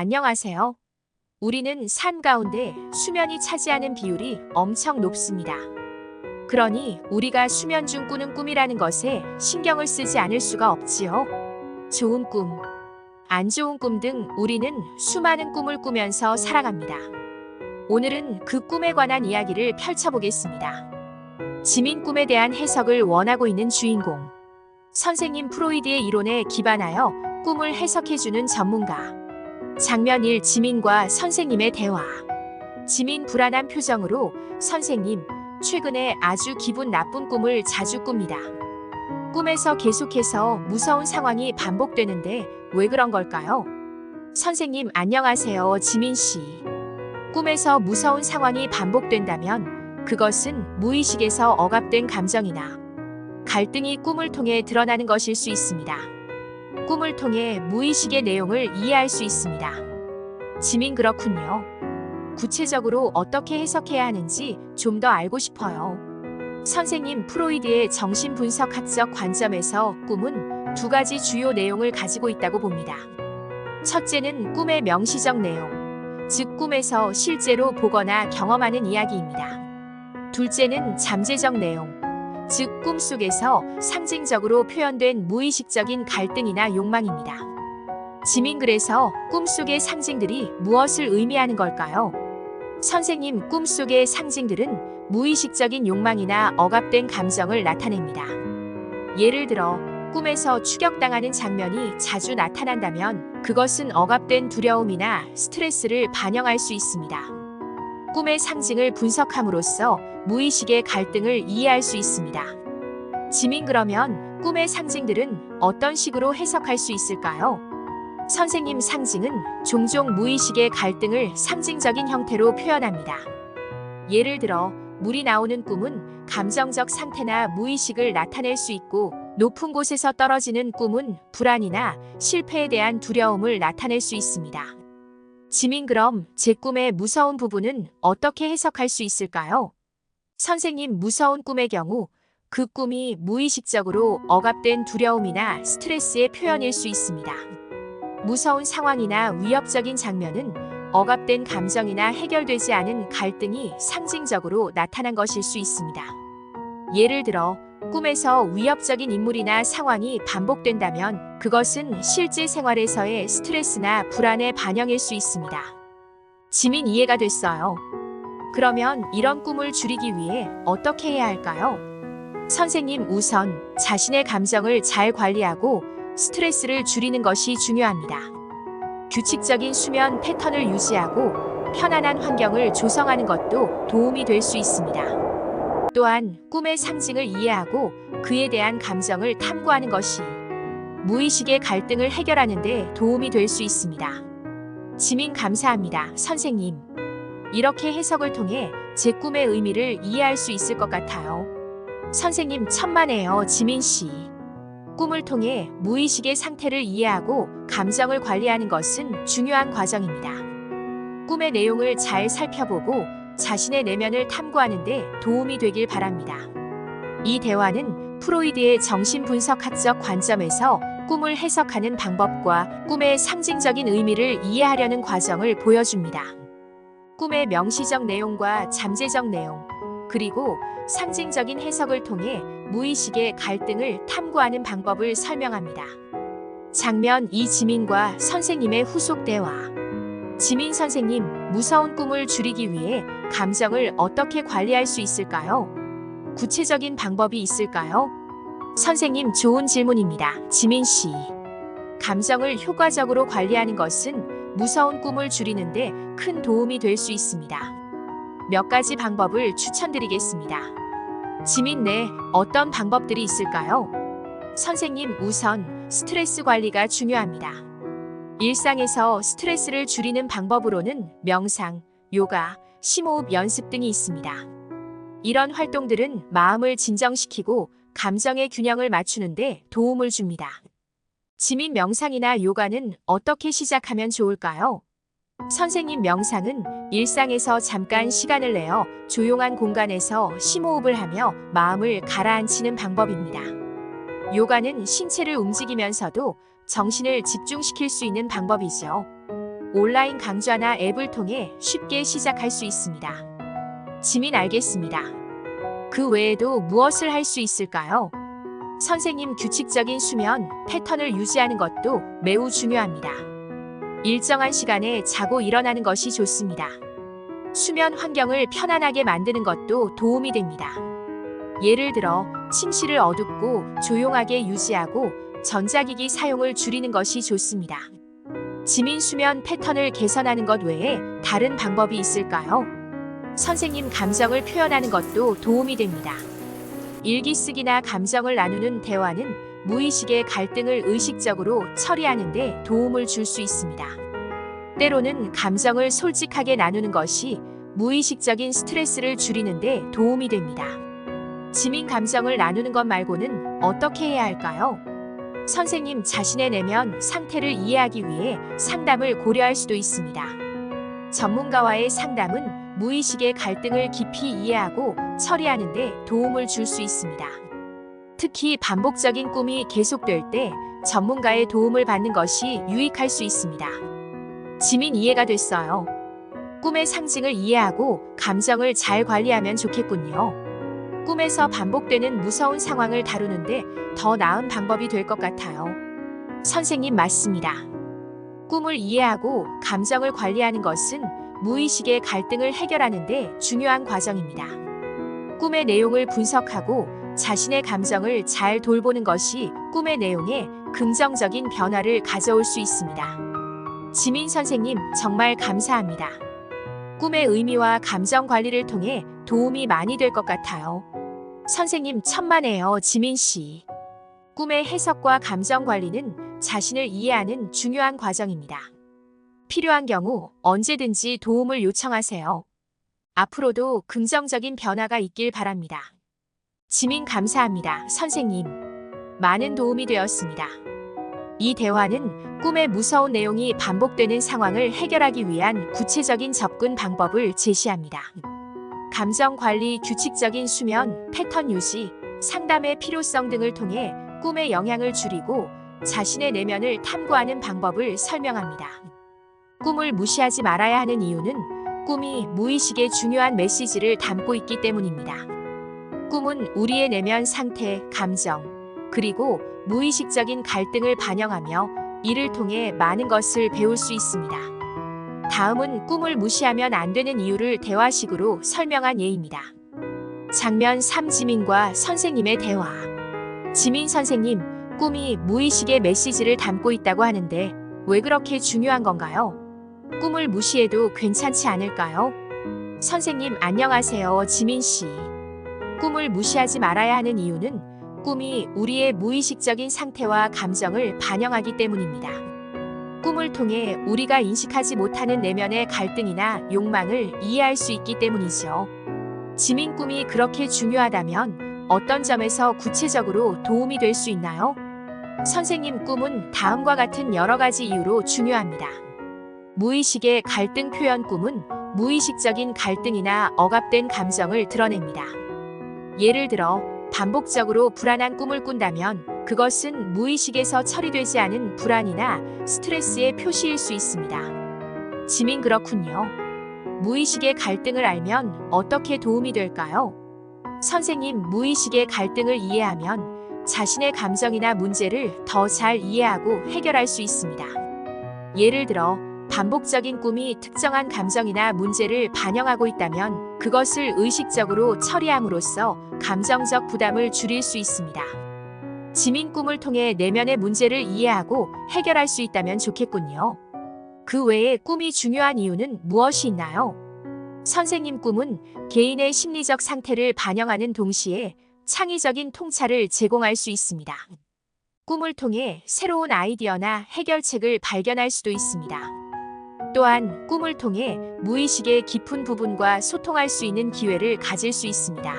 안녕하세요. 우리는 산 가운데 수면이 차지하는 비율이 엄청 높습니다. 그러니 우리가 수면 중 꾸는 꿈이라는 것에 신경을 쓰지 않을 수가 없지요. 좋은 꿈, 안 좋은 꿈 등 우리는 수많은 꿈을 꾸면서 살아갑니다. 오늘은 그 꿈에 관한 이야기를 펼쳐보겠습니다. 지민 꿈에 대한 해석을 원하고 있는 주인공. 선생님 프로이드의 이론에 기반하여 꿈을 해석해주는 전문가. 장면 1 지민과 선생님의 대화. 지민 불안한 표정으로 선생님, 최근에 아주 기분 나쁜 꿈을 자주 꿉니다. 꿈에서 계속해서 무서운 상황이 반복되는데 왜 그런 걸까요? 선생님 안녕하세요, 지민 씨. 꿈에서 무서운 상황이 반복된다면 그것은 무의식에서 억압된 감정이나 갈등이 꿈을 통해 드러나는 것일 수 있습니다. 꿈을 통해 무의식의 내용을 이해할 수 있습니다. 지민 그렇군요. 구체적으로 어떻게 해석해야 하는지 좀 더 알고 싶어요. 선생님 프로이드의 정신분석학적 관점에서 꿈은 두 가지 주요 내용을 가지고 있다고 봅니다. 첫째는 꿈의 명시적 내용, 즉 꿈에서 실제로 보거나 경험하는 이야기입니다. 둘째는 잠재적 내용, 즉 꿈속에서 상징적으로 표현된 무의식적인 갈등이나 욕망입니다. 지민 그래서 꿈속의 상징들이 무엇을 의미하는 걸까요? 선생님 꿈속의 상징들은 무의식적인 욕망이나 억압된 감정을 나타냅니다. 예를 들어 꿈에서 추격당하는 장면이 자주 나타난다면 그것은 억압된 두려움이나 스트레스를 반영할 수 있습니다. 꿈의 상징을 분석함으로써 무의식의 갈등을 이해할 수 있습니다. 지민 그러면 꿈의 상징들은 어떤 식으로 해석할 수 있을까요? 선생님 상징은 종종 무의식의 갈등을 상징적인 형태로 표현합니다. 예를 들어 물이 나오는 꿈은 감정적 상태나 무의식을 나타낼 수 있고 높은 곳에서 떨어지는 꿈은 불안이나 실패에 대한 두려움을 나타낼 수 있습니다. 지민 그럼 제 꿈의 무서운 부분은 어떻게 해석할 수 있을까요? 선생님 무서운 꿈의 경우 그 꿈이 무의식적으로 억압된 두려움이나 스트레스의 표현일 수 있습니다. 무서운 상황이나 위협적인 장면은 억압된 감정이나 해결되지 않은 갈등이 상징적으로 나타난 것일 수 있습니다. 예를 들어 꿈에서 위협적인 인물이나 상황이 반복된다면 그것은 실제 생활에서의 스트레스나 불안의 반영일 수 있습니다. 지민 이해가 됐어요. 그러면 이런 꿈을 줄이기 위해 어떻게 해야 할까요? 선생님 우선 자신의 감정을 잘 관리하고 스트레스를 줄이는 것이 중요합니다. 규칙적인 수면 패턴을 유지하고 편안한 환경을 조성하는 것도 도움이 될 수 있습니다. 또한 꿈의 상징을 이해하고 그에 대한 감정을 탐구하는 것이 무의식의 갈등을 해결하는 데 도움이 될 수 있습니다. 지민 감사합니다, 선생님. 이렇게 해석을 통해 제 꿈의 의미를 이해할 수 있을 것 같아요. 선생님 천만에요, 지민 씨. 꿈을 통해 무의식의 상태를 이해하고 감정을 관리하는 것은 중요한 과정입니다. 꿈의 내용을 잘 살펴보고 자신의 내면을 탐구하는 데 도움이 되길 바랍니다. 이 대화는 프로이드의 정신분석학적 관점에서 꿈을 해석하는 방법과 꿈의 상징적인 의미를 이해하려는 과정을 보여줍니다. 꿈의 명시적 내용과 잠재적 내용, 그리고 상징적인 해석을 통해 무의식의 갈등을 탐구하는 방법을 설명합니다. 장면 이지민과 선생님의 후속 대화. 지민 선생님, 무서운 꿈을 줄이기 위해 감정을 어떻게 관리할 수 있을까요? 구체적인 방법이 있을까요? 선생님, 좋은 질문입니다. 지민 씨. 감정을 효과적으로 관리하는 것은 무서운 꿈을 줄이는데 큰 도움이 될 수 있습니다. 몇 가지 방법을 추천드리겠습니다. 지민 내 어떤 방법들이 있을까요? 선생님, 우선 스트레스 관리가 중요합니다. 일상에서 스트레스를 줄이는 방법으로는 명상, 요가, 심호흡 연습 등이 있습니다. 이런 활동들은 마음을 진정시키고 감정의 균형을 맞추는데 도움을 줍니다. 지민 명상이나 요가는 어떻게 시작하면 좋을까요? 선생님 명상은 일상에서 잠깐 시간을 내어 조용한 공간에서 심호흡을 하며 마음을 가라앉히는 방법입니다. 요가는 신체를 움직이면서도 정신을 집중시킬 수 있는 방법이죠. 온라인 강좌나 앱을 통해 쉽게 시작할 수 있습니다. 지민 알겠습니다. 그 외에도 무엇을 할 수 있을까요? 선생님 규칙적인 수면 패턴을 유지하는 것도 매우 중요합니다. 일정한 시간에 자고 일어나는 것이 좋습니다. 수면 환경을 편안하게 만드는 것도 도움이 됩니다. 예를 들어 침실을 어둡고 조용하게 유지하고 전자기기 사용을 줄이는 것이 좋습니다. 지민 수면 패턴을 개선하는 것 외에 다른 방법이 있을까요? 선생님 감정을 표현하는 것도 도움이 됩니다. 일기 쓰기나 감정을 나누는 대화는 무의식의 갈등을 의식적으로 처리하는 데 도움을 줄 수 있습니다. 때로는 감정을 솔직하게 나누는 것이 무의식적인 스트레스를 줄이는 데 도움이 됩니다. 지민 감정을 나누는 것 말고는 어떻게 해야 할까요? 선생님 자신의 내면 상태를 이해하기 위해 상담을 고려할 수도 있습니다. 전문가와의 상담은 무의식의 갈등을 깊이 이해하고 처리하는 데 도움을 줄 수 있습니다. 특히 반복적인 꿈이 계속될 때 전문가의 도움을 받는 것이 유익할 수 있습니다. 지민 이해가 됐어요. 꿈의 상징을 이해하고 감정을 잘 관리하면 좋겠군요. 꿈에서 반복되는 무서운 상황을 다루는데 더 나은 방법이 될 것 같아요. 선생님 맞습니다. 꿈을 이해하고 감정을 관리하는 것은 무의식의 갈등을 해결하는데 중요한 과정입니다. 꿈의 내용을 분석하고 자신의 감정을 잘 돌보는 것이 꿈의 내용에 긍정적인 변화를 가져올 수 있습니다. 지민 선생님 정말 감사합니다. 꿈의 의미와 감정 관리를 통해 도움이 많이 될 것 같아요. 선생님 천만에요, 지민 씨. 꿈의 해석과 감정 관리는 자신을 이해하는 중요한 과정입니다. 필요한 경우 언제든지 도움을 요청하세요. 앞으로도 긍정적인 변화가 있길 바랍니다. 지민 감사합니다, 선생님. 많은 도움이 되었습니다. 이 대화는 꿈의 무서운 내용이 반복되는 상황을 해결하기 위한 구체적인 접근 방법을 제시합니다. 감정 관리, 규칙적인 수면, 패턴 유지, 상담의 필요성 등을 통해 꿈의 영향을 줄이고 자신의 내면을 탐구하는 방법을 설명합니다. 꿈을 무시하지 말아야 하는 이유는 꿈이 무의식의 중요한 메시지를 담고 있기 때문입니다. 꿈은 우리의 내면 상태, 감정, 그리고 무의식적인 갈등을 반영하며 이를 통해 많은 것을 배울 수 있습니다. 다음은 꿈을 무시하면 안 되는 이유를 대화식으로 설명한 예입니다. 장면 3 지민과 선생님의 대화. 지민 선생님, 꿈이 무의식의 메시지를 담고 있다고 하는데 왜 그렇게 중요한 건가요? 꿈을 무시해도 괜찮지 않을까요? 선생님 안녕하세요, 지민 씨. 꿈을 무시하지 말아야 하는 이유는 꿈이 우리의 무의식적인 상태와 감정을 반영하기 때문입니다. 꿈을 통해 우리가 인식하지 못하는 내면의 갈등이나 욕망을 이해할 수 있기 때문이죠. 지민 꿈이 그렇게 중요하다면 어떤 점에서 구체적으로 도움이 될 수 있나요? 선생님 꿈은 다음과 같은 여러 가지 이유로 중요합니다. 무의식의 갈등 표현 꿈은 무의식적인 갈등이나 억압된 감정을 드러냅니다. 예를 들어 반복적으로 불안한 꿈을 꾼다면 그것은 무의식에서 처리되지 않은 불안이나 스트레스의 표시일 수 있습니다. 지민 그렇군요. 무의식의 갈등을 알면 어떻게 도움이 될까요? 선생님, 무의식의 갈등을 이해하면 자신의 감정이나 문제를 더 잘 이해하고 해결할 수 있습니다. 예를 들어, 반복적인 꿈이 특정한 감정이나 문제를 반영하고 있다면 그것을 의식적으로 처리함으로써 감정적 부담을 줄일 수 있습니다. 지민 꿈을 통해 내면의 문제를 이해하고 해결할 수 있다면 좋겠군요. 그 외에 꿈이 중요한 이유는 무엇이 있나요? 선생님 꿈은 개인의 심리적 상태를 반영하는 동시에 창의적인 통찰을 제공할 수 있습니다. 꿈을 통해 새로운 아이디어나 해결책을 발견할 수도 있습니다. 또한 꿈을 통해 무의식의 깊은 부분과 소통할 수 있는 기회를 가질 수 있습니다.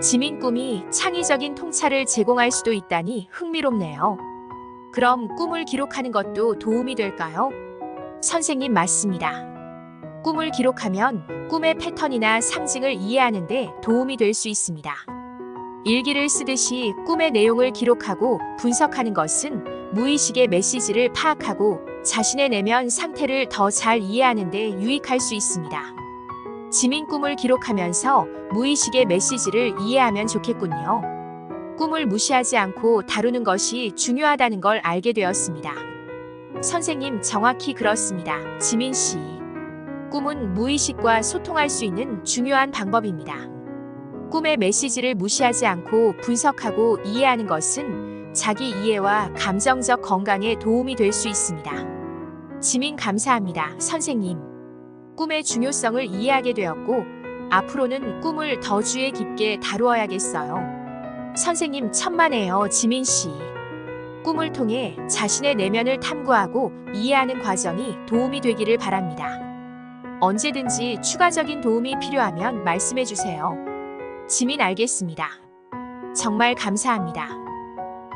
지민 꿈이 창의적인 통찰을 제공할 수도 있다니 흥미롭네요. 그럼 꿈을 기록하는 것도 도움이 될까요? 선생님 맞습니다. 꿈을 기록하면 꿈의 패턴이나 상징을 이해하는데 도움이 될 수 있습니다. 일기를 쓰듯이 꿈의 내용을 기록하고 분석하는 것은 무의식의 메시지를 파악하고 자신의 내면 상태를 더 잘 이해하는 데 유익할 수 있습니다. 지민 꿈을 기록하면서 무의식의 메시지를 이해하면 좋겠군요. 꿈을 무시하지 않고 다루는 것이 중요하다는 걸 알게 되었습니다. 선생님, 정확히 그렇습니다. 지민 씨. 꿈은 무의식과 소통할 수 있는 중요한 방법입니다. 꿈의 메시지를 무시하지 않고 분석하고 이해하는 것은 자기 이해와 감정적 건강에 도움이 될 수 있습니다. 지민 감사합니다, 선생님. 꿈의 중요성을 이해하게 되었고, 앞으로는 꿈을 더 주의 깊게 다루어야겠어요. 선생님 천만에요, 지민 씨. 꿈을 통해 자신의 내면을 탐구하고 이해하는 과정이 도움이 되기를 바랍니다. 언제든지 추가적인 도움이 필요하면 말씀해 주세요. 지민 알겠습니다. 정말 감사합니다.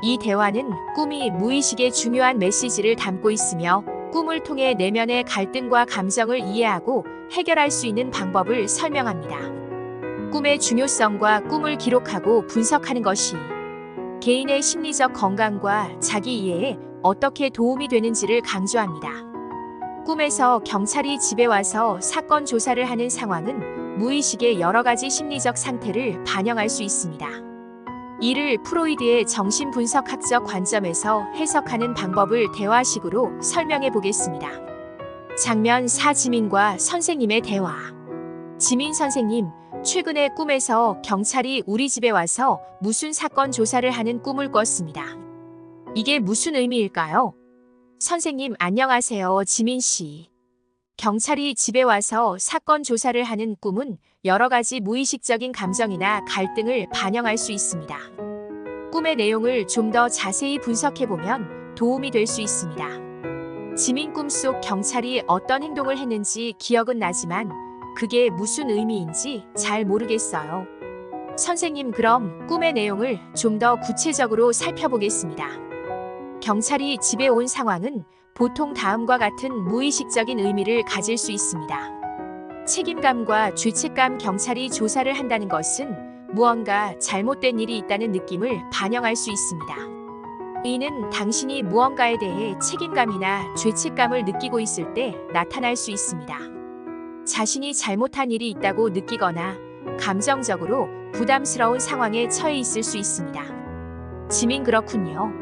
이 대화는 꿈이 무의식의 중요한 메시지를 담고 있으며 꿈을 통해 내면의 갈등과 감정을 이해하고 해결할 수 있는 방법을 설명합니다. 꿈의 중요성과 꿈을 기록하고 분석하는 것이 개인의 심리적 건강과 자기 이해에 어떻게 도움이 되는지를 강조합니다. 꿈에서 경찰이 집에 와서 사건 조사를 하는 상황은 무의식의 여러 가지 심리적 상태를 반영할 수 있습니다. 이를 프로이드의 정신분석학적 관점에서 해석하는 방법을 대화식으로 설명해 보겠습니다. 장면 4 지민과 선생님의 대화. 지민 선생님, 최근에 꿈에서 경찰이 우리 집에 와서 무슨 사건 조사를 하는 꿈을 꿨습니다. 이게 무슨 의미일까요? 선생님, 안녕하세요, 지민 씨. 경찰이 집에 와서 사건 조사를 하는 꿈은 여러 가지 무의식적인 감정이나 갈등을 반영할 수 있습니다. 꿈의 내용을 좀 더 자세히 분석해 보면 도움이 될 수 있습니다. 지민 꿈속 경찰이 어떤 행동을 했는지 기억은 나지만 그게 무슨 의미인지 잘 모르겠어요. 선생님, 그럼 꿈의 내용을 좀 더 구체적으로 살펴보겠습니다. 경찰이 집에 온 상황은 보통 다음과 같은 무의식적인 의미를 가질 수 있습니다. 책임감과 죄책감 경찰이 조사를 한다는 것은 무언가 잘못된 일이 있다는 느낌을 반영할 수 있습니다. 이는 당신이 무언가에 대해 책임감이나 죄책감을 느끼고 있을 때 나타날 수 있습니다. 자신이 잘못한 일이 있다고 느끼거나 감정적으로 부담스러운 상황에 처해 있을 수 있습니다. 지민 그렇군요.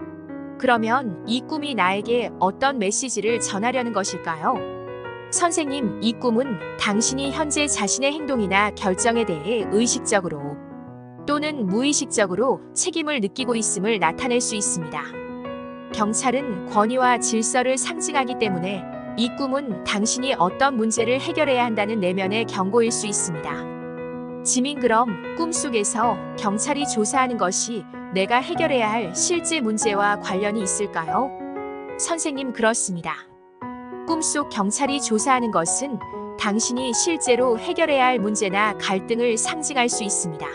그러면 이 꿈이 나에게 어떤 메시지를 전하려는 것일까요? 선생님, 이 꿈은 당신이 현재 자신의 행동이나 결정에 대해 의식적으로 또는 무의식적으로 책임을 느끼고 있음을 나타낼 수 있습니다. 경찰은 권위와 질서를 상징하기 때문에 이 꿈은 당신이 어떤 문제를 해결해야 한다는 내면의 경고일 수 있습니다. 지민 그럼 꿈속에서 경찰이 조사하는 것이 내가 해결해야 할 실제 문제와 관련이 있을까요? 선생님 그렇습니다. 꿈속 경찰이 조사하는 것은 당신이 실제로 해결해야 할 문제나 갈등을 상징할 수 있습니다.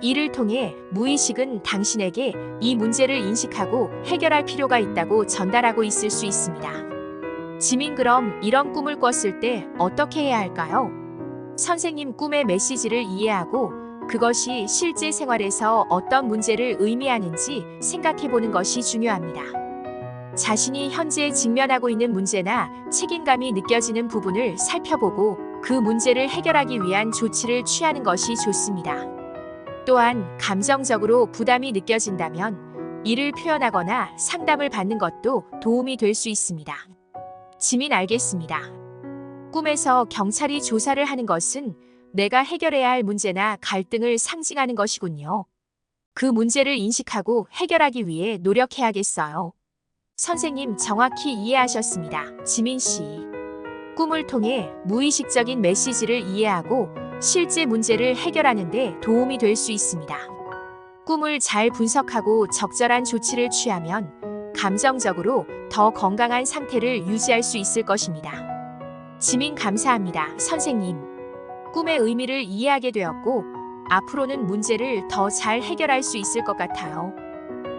이를 통해 무의식은 당신에게 이 문제를 인식하고 해결할 필요가 있다고 전달하고 있을 수 있습니다. 지민 그럼 이런 꿈을 꿨을 때 어떻게 해야 할까요? 선생님 꿈의 메시지를 이해하고 그것이 실제 생활에서 어떤 문제를 의미하는지 생각해 보는 것이 중요합니다. 자신이 현재 직면하고 있는 문제나 책임감이 느껴지는 부분을 살펴보고 그 문제를 해결하기 위한 조치를 취하는 것이 좋습니다. 또한 감정적으로 부담이 느껴진다면 이를 표현하거나 상담을 받는 것도 도움이 될 수 있습니다. 지민 알겠습니다. 꿈에서 경찰이 조사를 하는 것은 내가 해결해야 할 문제나 갈등을 상징하는 것이군요. 그 문제를 인식하고 해결하기 위해 노력해야겠어요. 선생님 정확히 이해하셨습니다. 지민 씨. 꿈을 통해 무의식적인 메시지를 이해하고 실제 문제를 해결하는 데 도움이 될 수 있습니다. 꿈을 잘 분석하고 적절한 조치를 취하면 감정적으로 더 건강한 상태를 유지할 수 있을 것입니다. 지민 감사합니다, 선생님. 꿈의 의미를 이해하게 되었고, 앞으로는 문제를 더 잘 해결할 수 있을 것 같아요.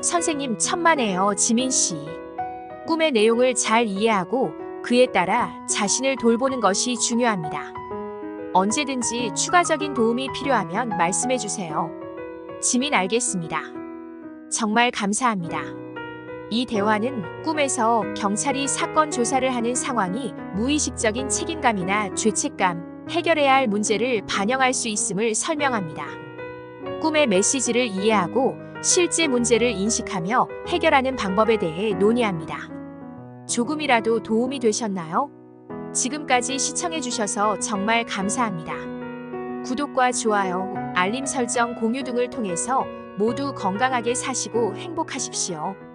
선생님 천만에요, 지민 씨. 꿈의 내용을 잘 이해하고 그에 따라 자신을 돌보는 것이 중요합니다. 언제든지 추가적인 도움이 필요하면 말씀해 주세요. 지민 알겠습니다. 정말 감사합니다. 이 대화는 꿈에서 경찰이 사건 조사를 하는 상황이 무의식적인 책임감이나 죄책감, 해결해야 할 문제를 반영할 수 있음을 설명합니다. 꿈의 메시지를 이해하고 실제 문제를 인식하며 해결하는 방법에 대해 논의합니다. 조금이라도 도움이 되셨나요? 지금까지 시청해주셔서 정말 감사합니다. 구독과 좋아요, 알림 설정, 공유 등을 통해서 모두 건강하게 사시고 행복하십시오.